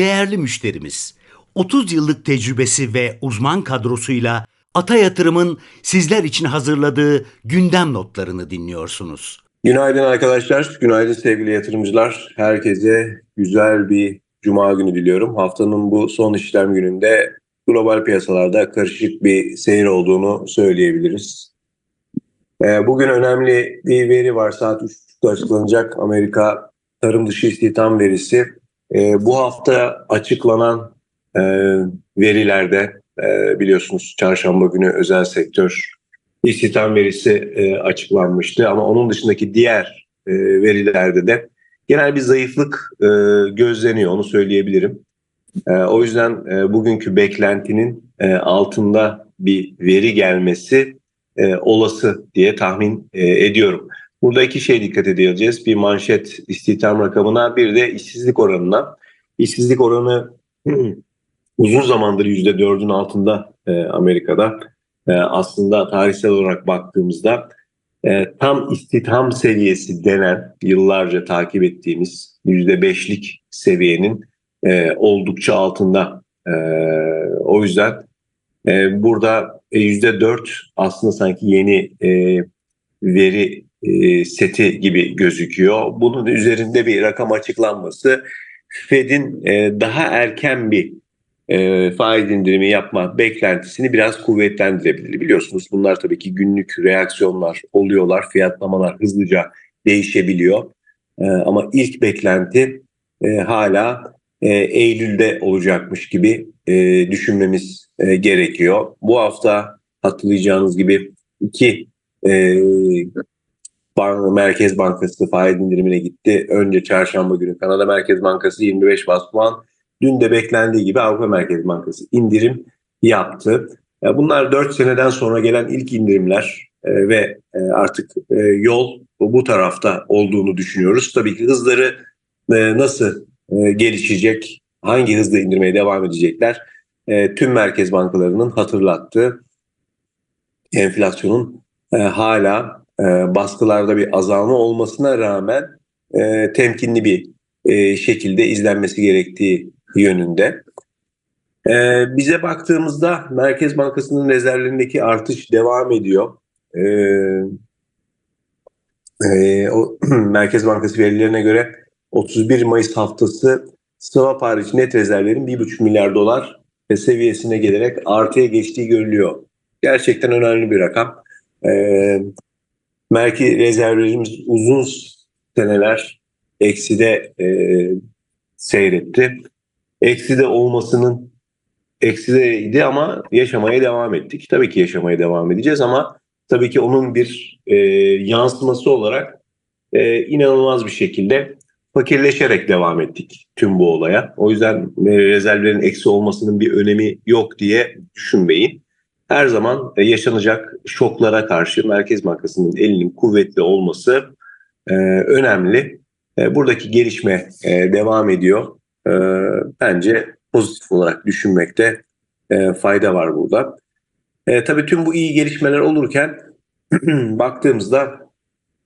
değerli müşterimiz. 30 yıllık tecrübesi ve uzman kadrosuyla Ata Yatırım'ın sizler için hazırladığı gündem notlarını dinliyorsunuz. Günaydın arkadaşlar, günaydın sevgili yatırımcılar. Herkese güzel bir cuma günü diliyorum. Haftanın bu son işlem gününde global piyasalarda karışık bir seyir olduğunu söyleyebiliriz. Ee, bugün önemli bir veri var. Saat 3.30'da açıklanacak Amerika tarım dışı istihdam verisi. Ee, bu hafta açıklanan e, verilerde e, biliyorsunuz çarşamba günü özel sektör istihdam verisi e, açıklanmıştı. Ama onun dışındaki diğer verilerde de genel bir zayıflık gözleniyor onu söyleyebilirim. O yüzden bugünkü beklentinin altında bir veri gelmesi olası diye tahmin ediyorum. Burada iki şey dikkat edeceğiz. Bir manşet istihdam rakamına bir de işsizlik oranına. İşsizlik oranı uzun zamandır %4'ün altında e, Amerika'da. E, aslında tarihsel olarak baktığımızda e, tam istihdam seviyesi denen yıllarca takip ettiğimiz %5'lik seviyenin e, oldukça altında. E, o yüzden e, burada e, %4 aslında sanki yeni e, veri e, seti gibi gözüküyor. Bunun üzerinde bir rakam açıklanması Fed'in e, daha erken bir e, faiz indirimi yapma beklentisini biraz kuvvetlendirebilir. Biliyorsunuz bunlar tabii ki günlük reaksiyonlar oluyorlar, fiyatlamalar hızlıca değişebiliyor. Ama ilk beklenti hala Eylül'de olacakmış gibi düşünmemiz gerekiyor. Bu hafta hatırlayacağınız gibi iki Merkez Bankası faiz indirimine gitti. Önce çarşamba günü Kanada Merkez Bankası 25 bas puan. Dün de beklendiği gibi Avrupa Merkez Bankası indirim yaptı. Bunlar 4 seneden sonra gelen ilk indirimler e, ve e, artık e, yol bu tarafta olduğunu düşünüyoruz. Tabii ki hızları nasıl gelişecek, hangi hızla indirmeye devam edecekler tüm merkez bankalarının hatırlattığı enflasyonun hala e, baskılarda bir azalma olmasına rağmen e, temkinli bir e, şekilde izlenmesi gerektiği yönünde. E, bize baktığımızda Merkez Bankası'nın rezervlerindeki artış devam ediyor. E, e, o Merkez Bankası verilerine göre 31 Mayıs haftası swap hariç net rezervlerin 1,5 milyar dolar seviyesine gelerek artıya geçtiği görülüyor. Gerçekten önemli bir rakam. Ee, Merkez rezervlerimiz uzun seneler ekside e, seyretti. Ekside olmasının eksideydi ama yaşamaya devam ettik. Tabii ki yaşamaya devam edeceğiz ama tabii ki onun bir e, yansıması olarak e, inanılmaz bir şekilde fakirleşerek devam ettik tüm bu olaya. O yüzden e, rezervlerin eksi olmasının bir önemi yok diye düşünmeyin her zaman e, yaşanacak şoklara karşı Merkez Bankası'nın elinin kuvvetli olması e, önemli. E, buradaki gelişme devam ediyor. Bence pozitif olarak düşünmekte fayda var burada. Tabii tüm bu iyi gelişmeler olurken baktığımızda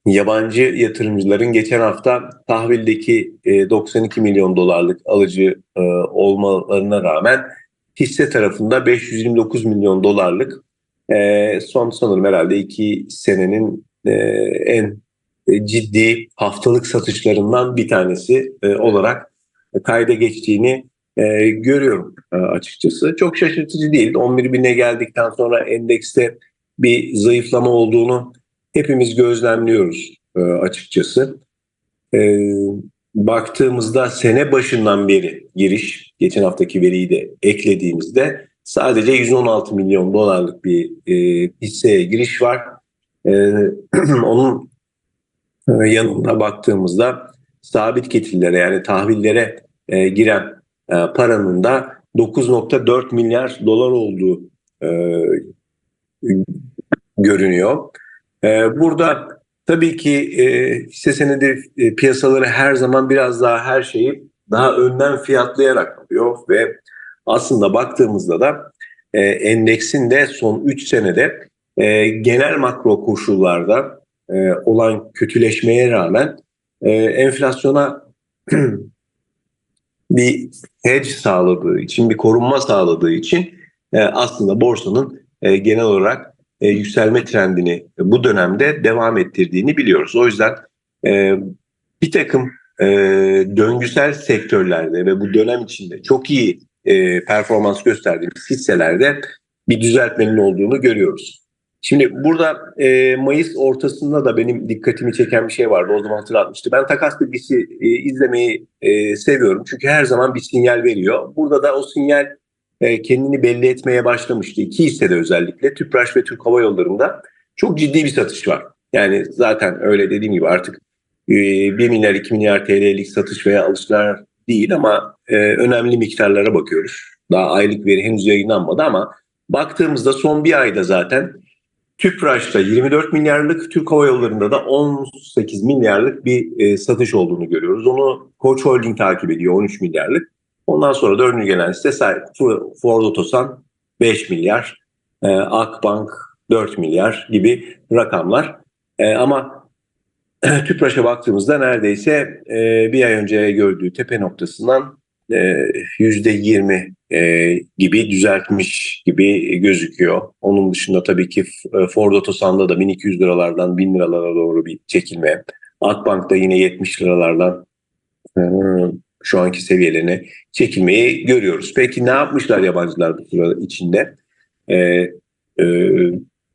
yabancı yatırımcıların geçen hafta tahvildeki e, 92 milyon dolarlık alıcı olmalarına rağmen hisse tarafında 529 milyon dolarlık e, son sanırım herhalde iki senenin e, en ciddi haftalık satışlarından bir tanesi e, olarak kayda geçtiğini e, görüyorum e, açıkçası. Çok şaşırtıcı değil. 11 bine geldikten sonra endekste bir zayıflama olduğunu hepimiz gözlemliyoruz e, açıkçası. E, baktığımızda sene başından beri giriş, geçen haftaki veriyi de eklediğimizde sadece 116 milyon dolarlık bir e, hisseye giriş var. E, onun e, yanında baktığımızda sabit getirilere yani tahvillere e, giren e, paranın da 9.4 milyar dolar olduğu e, görünüyor. E, burada Tabii ki e, hisse senedi e, piyasaları her zaman biraz daha her şeyi daha önden fiyatlayarak yapıyor ve aslında baktığımızda da e, endeksin de son 3 senede e, genel makro koşullarda e, olan kötüleşmeye rağmen e, enflasyona bir hedge sağladığı için, bir korunma sağladığı için e, aslında borsanın e, genel olarak e, yükselme trendini bu dönemde devam ettirdiğini biliyoruz. O yüzden e, bir takım e, döngüsel sektörlerde ve bu dönem içinde çok iyi e, performans gösterdiğimiz hisselerde bir düzeltmenin olduğunu görüyoruz. Şimdi burada e, Mayıs ortasında da benim dikkatimi çeken bir şey vardı. O zaman hatırlatmıştı. Ben takas bilgisi e, izlemeyi e, seviyorum. Çünkü her zaman bir sinyal veriyor. Burada da o sinyal e, kendini belli etmeye başlamıştı. İki hissede özellikle Tüpraş ve Türk Hava Yolları'nda çok ciddi bir satış var. Yani zaten öyle dediğim gibi artık e, 1 milyar 2 milyar TL'lik satış veya alışlar değil ama e, önemli miktarlara bakıyoruz. Daha aylık veri henüz yayınlanmadı ama baktığımızda son bir ayda zaten Tüpraş'ta 24 milyarlık, Türk Hava Yolları'nda da 18 milyarlık bir e, satış olduğunu görüyoruz. Onu Koç Holding takip ediyor 13 milyarlık. Ondan sonra da önüne gelen site. Ford Otosan 5 milyar, e, Akbank 4 milyar gibi rakamlar. E, ama Tüpraş'a baktığımızda neredeyse e, bir ay önce gördüğü tepe noktasından e, %20 e, gibi düzeltmiş gibi gözüküyor. Onun dışında tabii ki e, Ford Otosan'da da 1200 liralardan 1000 liralara doğru bir çekilme. Akbank'ta yine 70 liralardan şu anki seviyelerine çekilmeyi görüyoruz. Peki ne yapmışlar yabancılar bu sırada içinde? E, e,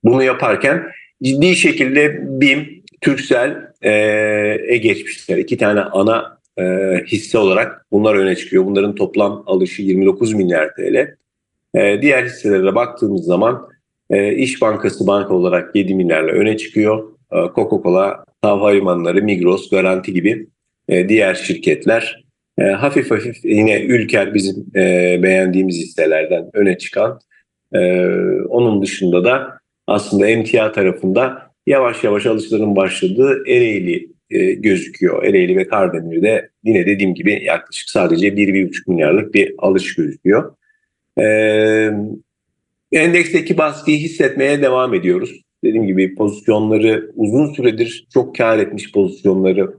bunu yaparken ciddi şekilde BİM, Türksel, e, geçmişler. İki tane ana e, hisse olarak bunlar öne çıkıyor. Bunların toplam alışı 29 milyar TL. E, diğer hisselere baktığımız zaman e, İş Bankası banka olarak 7 milyarla öne çıkıyor. E, Coca-Cola, Tav Havalimanları, Migros, Garanti gibi e, diğer şirketler e, hafif hafif yine Ülker bizim e, beğendiğimiz hisselerden öne çıkan. E, onun dışında da aslında emtia tarafında yavaş yavaş alışların başladığı Ereğli e, gözüküyor. Ereğli ve Kardemir'de yine dediğim gibi yaklaşık sadece 1-1,5 milyarlık bir alış gözüküyor. E, endeksteki baskıyı hissetmeye devam ediyoruz. Dediğim gibi pozisyonları uzun süredir çok kar etmiş pozisyonları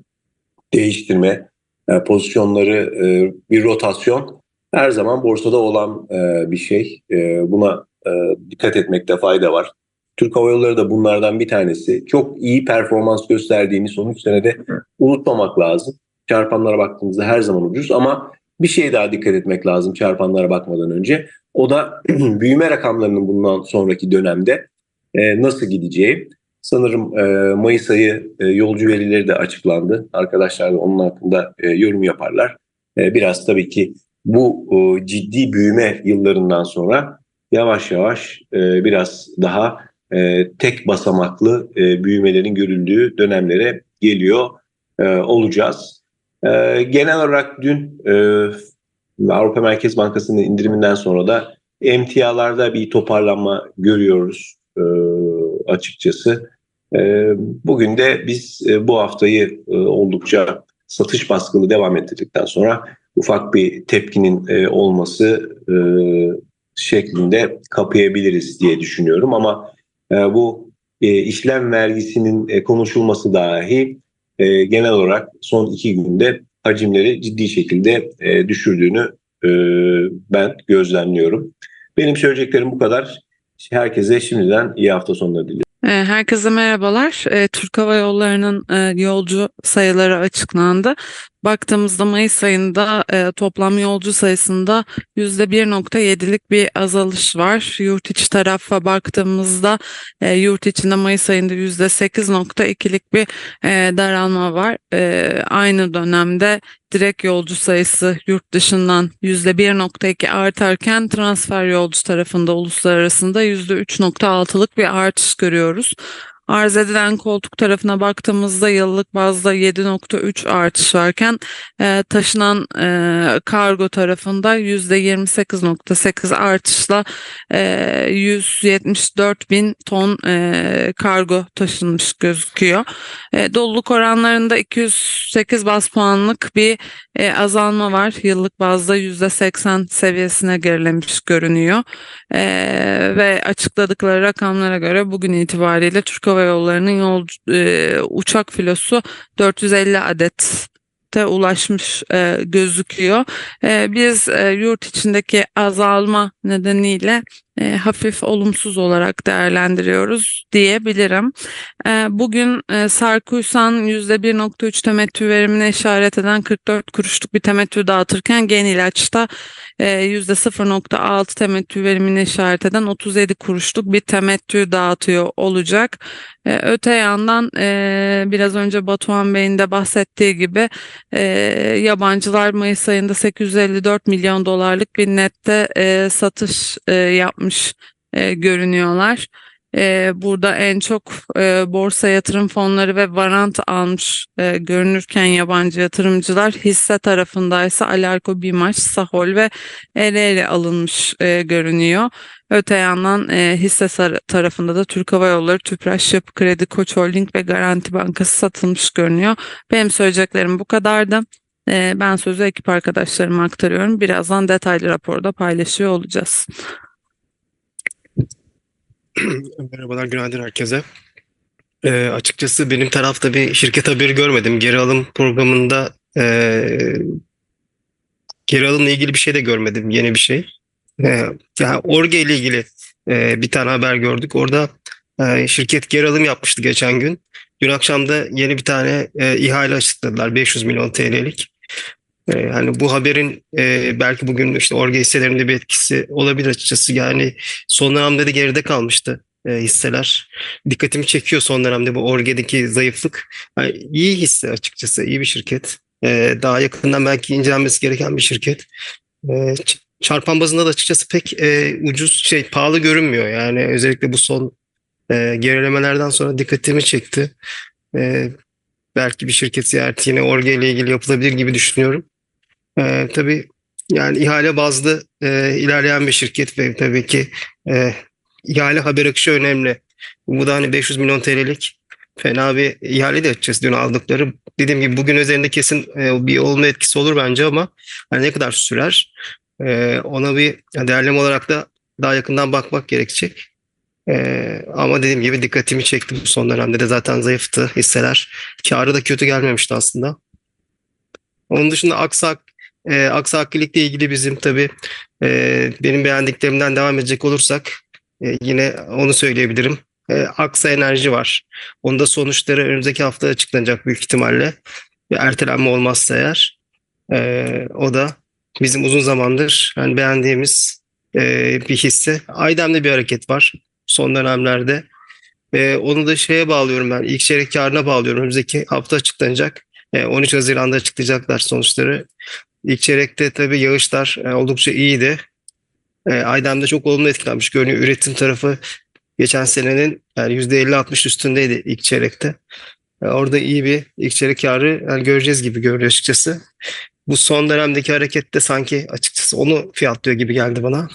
değiştirme, e, pozisyonları e, bir rotasyon her zaman borsada olan e, bir şey. Buna dikkat etmekte fayda var. Türk Hava Yolları da bunlardan bir tanesi. Çok iyi performans gösterdiğini son 3 senede unutmamak lazım. Çarpanlara baktığımızda her zaman ucuz ama bir şey daha dikkat etmek lazım çarpanlara bakmadan önce. O da büyüme rakamlarının bundan sonraki dönemde nasıl gideceği. Sanırım e, Mayıs ayı e, yolcu verileri de açıklandı. Arkadaşlar da onun hakkında e, yorum yaparlar. E, biraz tabii ki bu e, ciddi büyüme yıllarından sonra yavaş yavaş e, biraz daha e, tek basamaklı e, büyümelerin görüldüğü dönemlere geliyor e, olacağız. E, genel olarak dün e, Avrupa Merkez Bankası'nın indiriminden sonra da emtialarda bir toparlanma görüyoruz e, açıkçası. Bugün de biz e, bu haftayı e, oldukça satış baskılı devam ettirdikten sonra ufak bir tepkinin e, olması şeklinde kapayabiliriz diye düşünüyorum ama bu işlem vergisinin konuşulması dahi genel olarak son iki günde hacimleri ciddi şekilde düşürdüğünü ben gözlemliyorum. Benim söyleyeceklerim bu kadar. Herkese şimdiden iyi hafta sonları diliyorum. E, Herkese merhabalar. E, Türk Hava Yolları'nın e, yolcu sayıları açıklandı. Baktığımızda Mayıs ayında e, toplam yolcu sayısında %1.7'lik bir azalış var. Yurt içi tarafa baktığımızda e, yurt içinde Mayıs ayında %8.2'lik bir e, daralma var. E, aynı dönemde direkt yolcu sayısı yurt dışından %1.2 artarken transfer yolcu tarafında uluslararasında %3.6'lık bir artış görüyoruz. Arz edilen koltuk tarafına baktığımızda yıllık bazda 7.3 artış varken e, taşınan e, kargo tarafında %28.8 artışla e, 174 bin ton e, kargo taşınmış gözüküyor. E, doluluk oranlarında 208 bas puanlık bir e, azalma var. Yıllık bazda %80 seviyesine gerilemiş görünüyor. E, ve açıkladıkları rakamlara göre bugün itibariyle Türk Hava Yolları'nın yol, e, uçak filosu 450 adet nette ulaşmış e, gözüküyor. E, biz e, yurt içindeki azalma nedeniyle e, hafif olumsuz olarak değerlendiriyoruz diyebilirim. E, bugün e, Sarkuysan %1.3 temettü verimine işaret eden 44 kuruşluk bir temettü dağıtırken Gen ilaçta e, %0.6 temettü verimine işaret eden 37 kuruşluk bir temettü dağıtıyor olacak. E, öte yandan e, biraz önce Batuhan Bey'in de bahsettiği gibi e, yabancılar Mayıs ayında 854 milyon dolarlık bir nette e, satış e, yapmış e, görünüyorlar. E, burada en çok e, borsa yatırım fonları ve varant almış e, görünürken yabancı yatırımcılar hisse tarafındaysa Alarko, Bimaş, Sahol ve Ereğli alınmış e, görünüyor. Öte yandan e, hisse tarafında da Türk Hava Yolları, Tüpraş, Yapı Kredi, Koç Holding ve Garanti Bankası satılmış görünüyor. Benim söyleyeceklerim bu kadardı. E, ben sözü ekip arkadaşlarıma aktarıyorum. Birazdan detaylı raporda paylaşıyor olacağız. Merhabalar, günaydın herkese. Ee, açıkçası benim tarafta bir şirket haberi görmedim. Geri alım programında ee, geri alımla ilgili bir şey de görmedim, yeni bir şey. Ee, yani Orge ile ilgili ee, bir tane haber gördük. Orada ee, şirket geri alım yapmıştı geçen gün. Dün akşam da yeni bir tane ee, ihale açıkladılar, 500 milyon TL'lik. Ee, hani bu haberin ee, belki bugün işte Orge hisselerinde bir etkisi olabilir açıkçası. Yani son dönemde de geride kalmıştı e, hisseler. Dikkatimi çekiyor son dönemde bu Orge'deki zayıflık. Yani iyi hisse açıkçası, iyi bir şirket. E, daha yakından belki incelenmesi gereken bir şirket. E, çarpan bazında da açıkçası pek e, ucuz şey pahalı görünmüyor. Yani özellikle bu son e, gerilemelerden sonra dikkatimi çekti. E, belki bir şirket ziyareti yine Orge ile ilgili yapılabilir gibi düşünüyorum. E, tabii yani ihale bazlı e, ilerleyen bir şirket ve tabii ki e, ihale haber akışı önemli. Bu da hani 500 milyon TL'lik fena bir ihale de açacağız dün aldıkları. Dediğim gibi bugün üzerinde kesin e, bir olma etkisi olur bence ama hani ne kadar sürer e, ona bir değerleme olarak da daha yakından bakmak gerekecek. E, ama dediğim gibi dikkatimi çekti bu son dönemde de zaten zayıftı hisseler. Karı da kötü gelmemişti aslında. Onun dışında Aksak e, Aksakillik'le ilgili bizim tabii e, benim beğendiklerimden devam edecek olursak e, yine onu söyleyebilirim. E, Aksa Enerji var. Onda sonuçları önümüzdeki hafta açıklanacak büyük ihtimalle. Bir ertelenme olmazsa eğer. E, o da bizim uzun zamandır yani beğendiğimiz e, bir hisse. Aydem'de bir hareket var son dönemlerde. E, onu da şeye bağlıyorum ben. İlk çeyrek karına bağlıyorum. Önümüzdeki hafta açıklanacak. E, 13 Haziran'da açıklayacaklar sonuçları. İlk çeyrekte tabii yağışlar e, oldukça iyiydi. E, Aydem'de çok olumlu etkilenmiş görünüyor. Üretim tarafı geçen senenin yani %50-60 üstündeydi ilk çeyrekte. E, orada iyi bir ilk çeyrek karı yani göreceğiz gibi görünüyor açıkçası. Bu son dönemdeki harekette sanki açıkçası onu fiyatlıyor gibi geldi bana.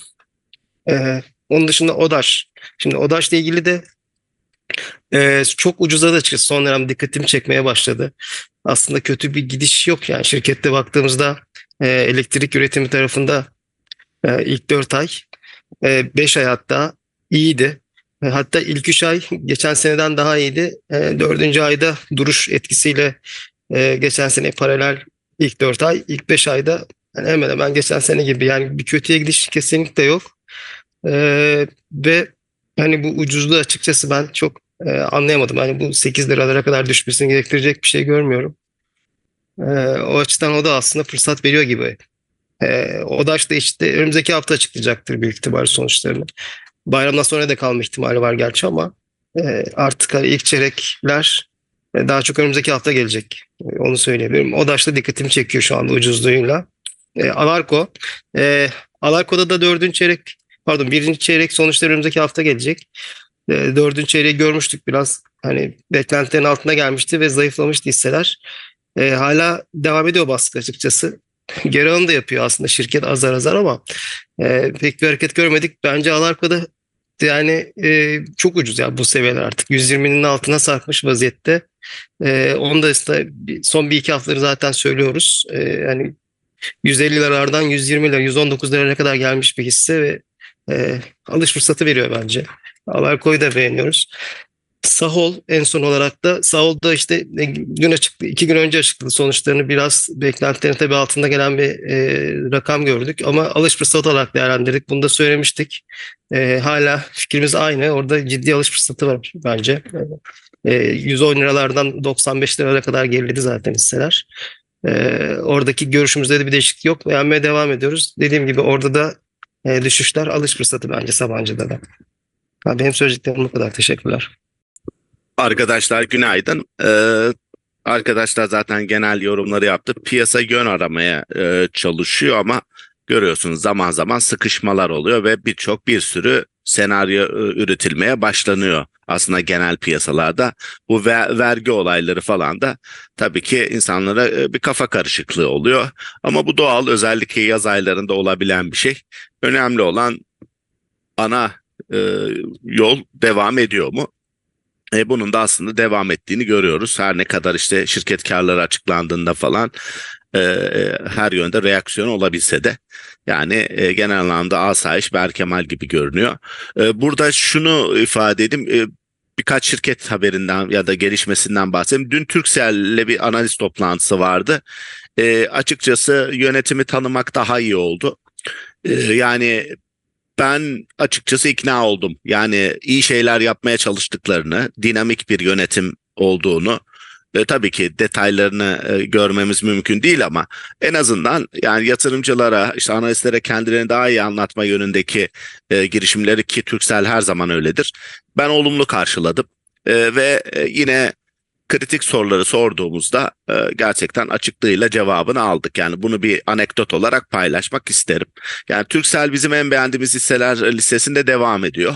E, onun dışında ODAŞ. Şimdi ODAŞ'la ilgili de e, çok ucuza açıkçası son dönemde dikkatimi çekmeye başladı. Aslında kötü bir gidiş yok yani şirkette baktığımızda e, elektrik üretimi tarafında e, ilk 4 ay 5 ay hatta iyiydi. E, Hatta ilk 3 ay geçen seneden daha iyiydi. E, Dördüncü ayda duruş etkisiyle e, geçen sene paralel ilk 4 ay, ilk 5 ayda yani hemen hemen geçen sene gibi yani bir kötüye gidiş kesinlikle yok. E, ve hani bu ucuzluğu açıkçası ben çok e, anlayamadım. Hani bu 8 liralara kadar düşmesini gerektirecek bir şey görmüyorum. E, o açıdan o da aslında fırsat veriyor gibi. E, o da işte, işte önümüzdeki hafta açıklayacaktır büyük ihtimal sonuçlarını. Bayramdan sonra da kalma ihtimali var gerçi ama e, artık hani ilk çeyrekler e, daha çok önümüzdeki hafta gelecek. E, onu söyleyebilirim. O da işte dikkatimi çekiyor şu anda ucuzluğuyla. E, Alarko. E, Alarko'da da dördüncü çeyrek pardon birinci çeyrek sonuçları önümüzdeki hafta gelecek. E, dördüncü çeyreği görmüştük biraz hani beklentilerin altına gelmişti ve zayıflamıştı hisseler. E, hala devam ediyor baskı açıkçası. Geri da yapıyor aslında şirket azar azar ama e, pek bir hareket görmedik. Bence Alarko'da yani e, çok ucuz ya bu seviyeler artık. 120'nin altına sarkmış vaziyette. E, onu da işte son bir iki haftaları zaten söylüyoruz. E, yani 150 liralardan 120 lira, 119 liraya kadar gelmiş bir hisse ve e, alış fırsatı veriyor bence. Alarko'yu da beğeniyoruz. Sahol en son olarak da Sahol'da işte e, dün açıkladı, iki gün önce açıkladı sonuçlarını biraz beklentilerin tabii altında gelen bir e, rakam gördük ama alış fırsatı olarak değerlendirdik. Bunu da söylemiştik. E, hala fikrimiz aynı. Orada ciddi alış fırsatı var bence. E, 110 liralardan 95 liralara kadar geriledi zaten hisseler. E, oradaki görüşümüzde de bir değişiklik yok. Beğenmeye devam ediyoruz. Dediğim gibi orada da e, düşüşler alış fırsatı bence Sabancı'da da. Ha, Benim söyleyeceklerim bu kadar. Teşekkürler. Arkadaşlar günaydın. Ee, arkadaşlar zaten genel yorumları yaptı. Piyasa yön aramaya e, çalışıyor ama görüyorsunuz zaman zaman sıkışmalar oluyor ve birçok bir sürü senaryo e, üretilmeye başlanıyor. Aslında genel piyasalarda bu ver- vergi olayları falan da tabii ki insanlara e, bir kafa karışıklığı oluyor. Ama bu doğal özellikle yaz aylarında olabilen bir şey. Önemli olan ana e, yol devam ediyor mu? E, bunun da aslında devam ettiğini görüyoruz. Her ne kadar işte şirket karları açıklandığında falan e, e, her yönde reaksiyon olabilse de yani e, genel anlamda asayiş Berkemal gibi görünüyor. E, burada şunu ifade edeyim. E, birkaç şirket haberinden ya da gelişmesinden bahsedeyim. Dün Turkcell'le bir analiz toplantısı vardı. E, açıkçası yönetimi tanımak daha iyi oldu. E, yani ben açıkçası ikna oldum. Yani iyi şeyler yapmaya çalıştıklarını, dinamik bir yönetim olduğunu, e, tabii ki detaylarını e, görmemiz mümkün değil ama en azından yani yatırımcılara, işte analistlere kendilerini daha iyi anlatma yönündeki e, girişimleri ki Turkcell her zaman öyledir. Ben olumlu karşıladım E, ve e, yine kritik soruları sorduğumuzda e, gerçekten açıklığıyla cevabını aldık. Yani bunu bir anekdot olarak paylaşmak isterim. Yani Turkcell bizim en beğendiğimiz hisseler listesinde devam ediyor.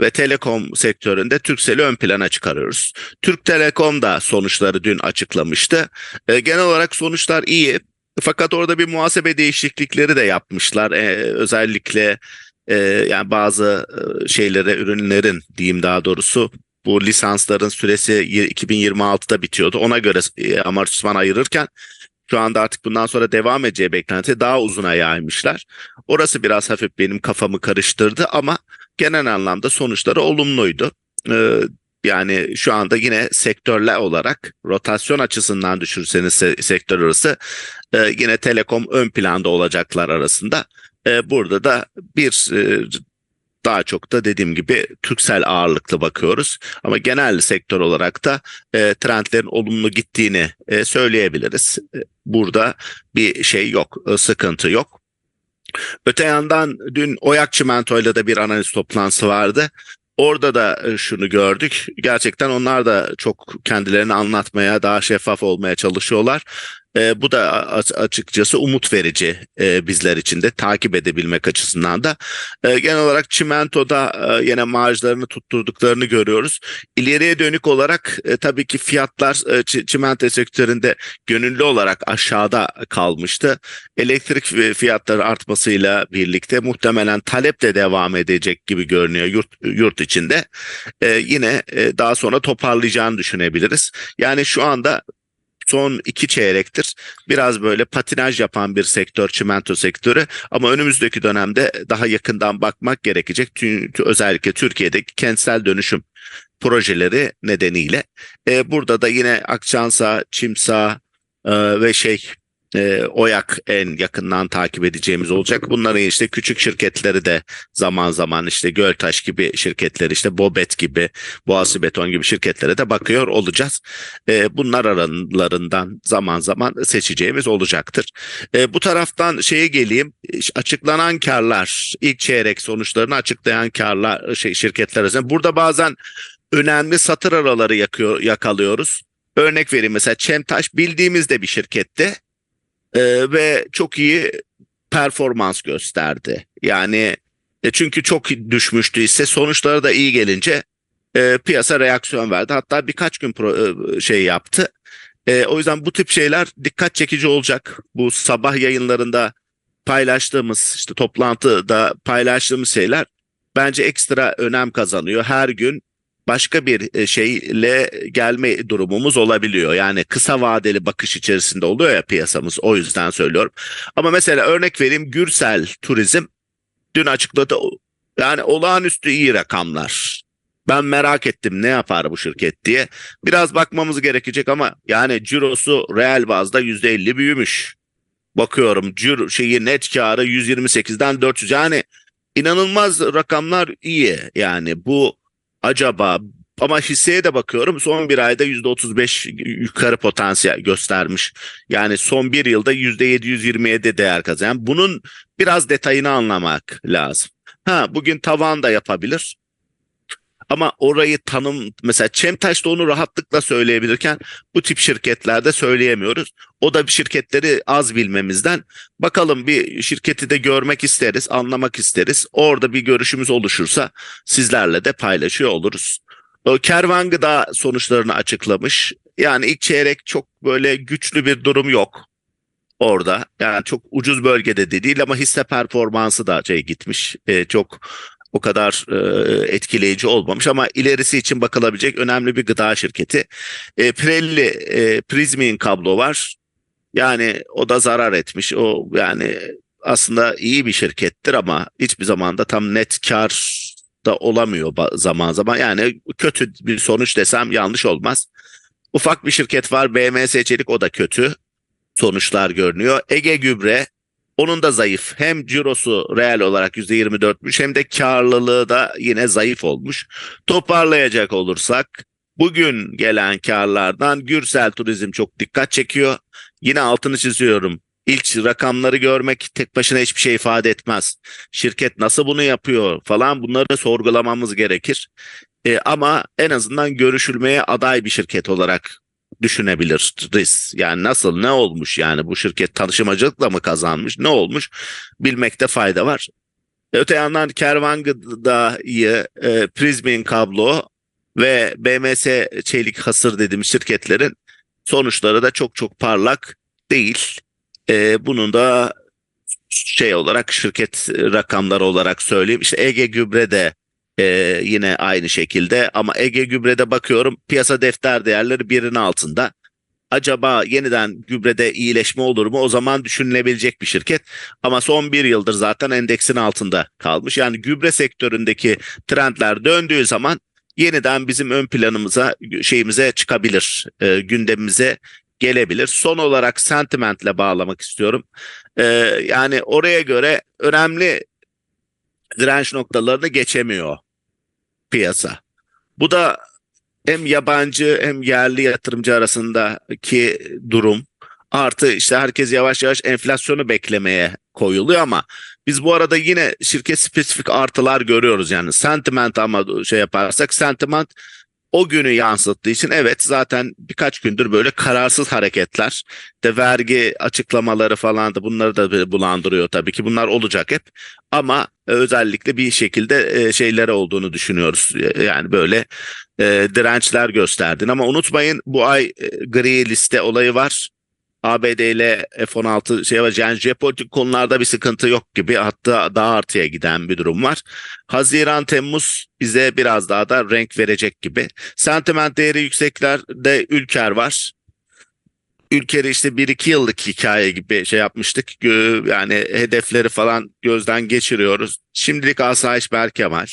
Ve telekom sektöründe Turkcell'i ön plana çıkarıyoruz. Türk Telekom da sonuçları dün açıklamıştı. E, genel olarak sonuçlar iyi. Fakat orada bir muhasebe değişiklikleri de yapmışlar. E, özellikle e, yani bazı e, şeylere, ürünlerin diyeyim daha doğrusu bu lisansların süresi y- 2026'da bitiyordu. Ona göre e, amortisman ayırırken şu anda artık bundan sonra devam edeceği beklenti daha uzuna yaymışlar. Orası biraz hafif benim kafamı karıştırdı ama genel anlamda sonuçları olumluydu. Ee, yani şu anda yine sektörler olarak rotasyon açısından düşünürseniz se- sektör arası e, yine telekom ön planda olacaklar arasında. E, burada da bir e, daha çok da dediğim gibi Türksel ağırlıklı bakıyoruz. Ama genel sektör olarak da e, trendlerin olumlu gittiğini e, söyleyebiliriz. E, burada bir şey yok, e, sıkıntı yok. Öte yandan dün Oyak Çimento'yla da bir analiz toplantısı vardı. Orada da e, şunu gördük. Gerçekten onlar da çok kendilerini anlatmaya, daha şeffaf olmaya çalışıyorlar. E, bu da açıkçası umut verici e, bizler için de takip edebilmek açısından da. E, genel olarak çimentoda e, yine marjlarını tutturduklarını görüyoruz. İleriye dönük olarak e, tabii ki fiyatlar e, çi- çimento sektöründe gönüllü olarak aşağıda kalmıştı. Elektrik fi- fiyatları artmasıyla birlikte muhtemelen talep de devam edecek gibi görünüyor yurt, yurt içinde. E, yine e, daha sonra toparlayacağını düşünebiliriz. Yani şu anda son iki çeyrektir biraz böyle patinaj yapan bir sektör çimento sektörü ama önümüzdeki dönemde daha yakından bakmak gerekecek. Özellikle Türkiye'deki kentsel dönüşüm projeleri nedeniyle. E, burada da yine Akçansa, Çimsa e, ve şey e, Oyak en yakından takip edeceğimiz olacak. Bunların işte küçük şirketleri de zaman zaman işte Göltaş gibi şirketler işte Bobet gibi Boğaziçi Beton gibi şirketlere de bakıyor olacağız. E, bunlar aralarından zaman zaman seçeceğimiz olacaktır. E, bu taraftan şeye geleyim. Açıklanan karlar, ilk çeyrek sonuçlarını açıklayan karlar şey şirketler arasında. Burada bazen önemli satır araları yakıyor, yakalıyoruz. Örnek vereyim mesela Çemtaş bildiğimiz de bir şirkette e, ve çok iyi performans gösterdi. Yani e, çünkü çok düşmüştü ise sonuçları da iyi gelince e, piyasa reaksiyon verdi. Hatta birkaç gün pro- e, şey yaptı. E, o yüzden bu tip şeyler dikkat çekici olacak. Bu sabah yayınlarında paylaştığımız işte toplantıda paylaştığımız şeyler bence ekstra önem kazanıyor. Her gün başka bir e, şeyle gelme durumumuz olabiliyor. Yani kısa vadeli bakış içerisinde oluyor ya piyasamız o yüzden söylüyorum. Ama mesela örnek vereyim Gürsel Turizm dün açıkladı yani olağanüstü iyi rakamlar. Ben merak ettim ne yapar bu şirket diye. Biraz bakmamız gerekecek ama yani cirosu reel bazda %50 büyümüş. Bakıyorum ciro şeyi net karı 128'den 400 yani inanılmaz rakamlar iyi. Yani bu acaba ama hisseye de bakıyorum son bir ayda %35 yukarı potansiyel göstermiş. Yani son bir yılda %727 değer kazanan. Bunun biraz detayını anlamak lazım. Ha bugün tavan da yapabilir. Ama orayı tanım mesela Çemtaş da onu rahatlıkla söyleyebilirken bu tip şirketlerde söyleyemiyoruz. O da bir şirketleri az bilmemizden bakalım bir şirketi de görmek isteriz, anlamak isteriz. Orada bir görüşümüz oluşursa sizlerle de paylaşıyor oluruz. O Kervan Gıda sonuçlarını açıklamış. Yani ilk çeyrek çok böyle güçlü bir durum yok orada. Yani çok ucuz bölgede de değil ama hisse performansı da şey gitmiş. Ee, çok o kadar e, etkileyici olmamış ama ilerisi için bakılabilecek önemli bir gıda şirketi. E, Pirelli e, Prismi'nin kablo var. Yani o da zarar etmiş. O yani aslında iyi bir şirkettir ama hiçbir zaman da tam net kar da olamıyor zaman zaman. Yani kötü bir sonuç desem yanlış olmaz. Ufak bir şirket var BMS Çelik o da kötü sonuçlar görünüyor. Ege Gübre onun da zayıf. Hem cirosu reel olarak %24'müş hem de karlılığı da yine zayıf olmuş. Toparlayacak olursak bugün gelen karlardan Gürsel Turizm çok dikkat çekiyor. Yine altını çiziyorum. İlk rakamları görmek tek başına hiçbir şey ifade etmez. Şirket nasıl bunu yapıyor falan bunları sorgulamamız gerekir. E, ama en azından görüşülmeye aday bir şirket olarak düşünebiliriz. Yani nasıl ne olmuş yani bu şirket tanışmacılıkla mı kazanmış ne olmuş bilmekte fayda var. Öte yandan Kervan Gıda'yı, e, Prismin Kablo ve BMS Çelik Hasır dediğimiz şirketlerin sonuçları da çok çok parlak değil. E, bunun da şey olarak şirket rakamları olarak söyleyeyim. İşte Ege Gübre de e, yine aynı şekilde ama Ege Gübre'de bakıyorum piyasa defter değerleri birinin altında. Acaba yeniden gübrede iyileşme olur mu? O zaman düşünülebilecek bir şirket. Ama son bir yıldır zaten endeksin altında kalmış. Yani gübre sektöründeki trendler döndüğü zaman yeniden bizim ön planımıza şeyimize çıkabilir. e, gündemimize gelebilir. Son olarak sentimentle bağlamak istiyorum. E, yani oraya göre önemli direnç noktalarını geçemiyor piyasa. Bu da hem yabancı hem yerli yatırımcı arasındaki durum artı işte herkes yavaş yavaş enflasyonu beklemeye koyuluyor ama biz bu arada yine şirket spesifik artılar görüyoruz yani sentiment ama şey yaparsak sentiment o günü yansıttığı için evet zaten birkaç gündür böyle kararsız hareketler de vergi açıklamaları falan da bunları da bulandırıyor tabii ki bunlar olacak hep ama e, özellikle bir şekilde e, şeyleri olduğunu düşünüyoruz E, yani böyle dirençler gösterdin ama unutmayın bu ay gri liste olayı var. ABD ile F-16 şey var. Yani jeopolitik konularda bir sıkıntı yok gibi. Hatta daha artıya giden bir durum var. Haziran, Temmuz bize biraz daha da renk verecek gibi. Sentiment değeri yükseklerde Ülker var. Ülker'i işte 1-2 yıllık hikaye gibi şey yapmıştık. Yani hedefleri falan gözden geçiriyoruz. Şimdilik asayiş Berkemal.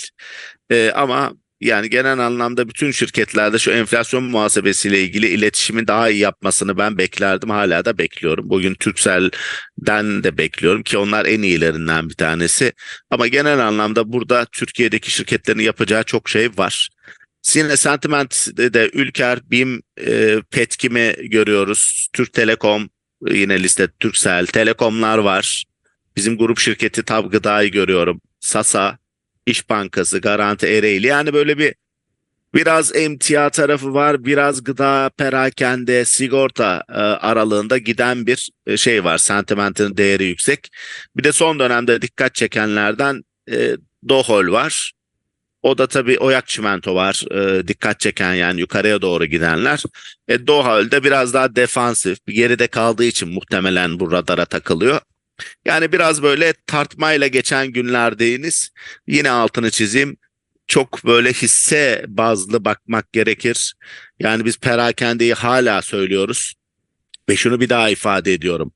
Ee, ama yani genel anlamda bütün şirketlerde şu enflasyon muhasebesiyle ilgili iletişimi daha iyi yapmasını ben beklerdim. Hala da bekliyorum. Bugün Turkcell'den de bekliyorum ki onlar en iyilerinden bir tanesi. Ama genel anlamda burada Türkiye'deki şirketlerin yapacağı çok şey var. Yine Sentiment'de de Ülker, BİM, e, Petkim'i görüyoruz. Türk Telekom e, yine liste Turkcell, Telekomlar var. Bizim grup şirketi Tav Gıda'yı görüyorum. Sasa, İş Bankası, Garanti Ereğli. Yani böyle bir biraz emtia tarafı var, biraz gıda, perakende, sigorta e, aralığında giden bir e, şey var. Sentimentin değeri yüksek. Bir de son dönemde dikkat çekenlerden e, Dohol var. O da tabii Oyak Çimento var. E, dikkat çeken yani yukarıya doğru gidenler. E, Dohal'de biraz daha defansif. Geride kaldığı için muhtemelen bu radara takılıyor. Yani biraz böyle tartmayla geçen günlerdeyiz. Yine altını çizeyim. Çok böyle hisse bazlı bakmak gerekir. Yani biz perakendeyi hala söylüyoruz. Ve şunu bir daha ifade ediyorum.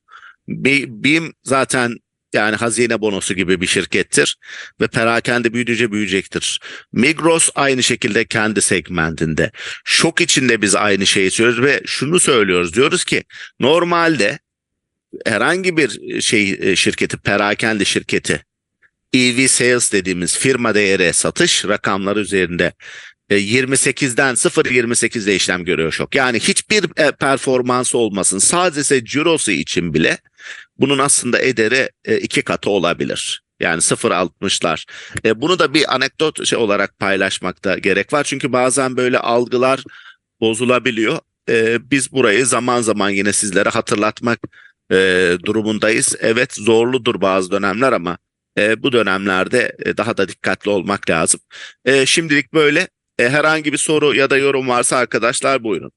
Bi- BİM zaten Yani hazine bonosu gibi bir şirkettir ve perakende büyüdükçe büyüyecektir. Migros aynı şekilde kendi segmentinde. Şok içinde biz aynı şeyi söylüyoruz ve şunu söylüyoruz. Diyoruz ki normalde herhangi bir şey e, şirketi, perakende şirketi EV sales dediğimiz firma değeri satış rakamları üzerinde e, 28'den 0.28'de işlem görüyor şok. Yani hiçbir e, performansı olmasın. Sadece cirosu için bile bunun aslında ederi e, iki katı olabilir. Yani 0.60'lar. E, bunu da bir anekdot şey olarak paylaşmakta gerek var. Çünkü bazen böyle algılar bozulabiliyor. E, biz burayı zaman zaman yine sizlere hatırlatmak e, durumundayız. Evet zorludur bazı dönemler ama e, bu dönemlerde e, daha da dikkatli olmak lazım. E, şimdilik böyle. E, herhangi bir soru ya da yorum varsa arkadaşlar buyurun.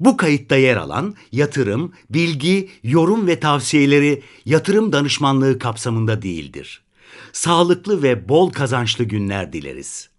Bu kayıtta yer alan yatırım, bilgi, yorum ve tavsiyeleri yatırım danışmanlığı kapsamında değildir. Sağlıklı ve bol kazançlı günler dileriz.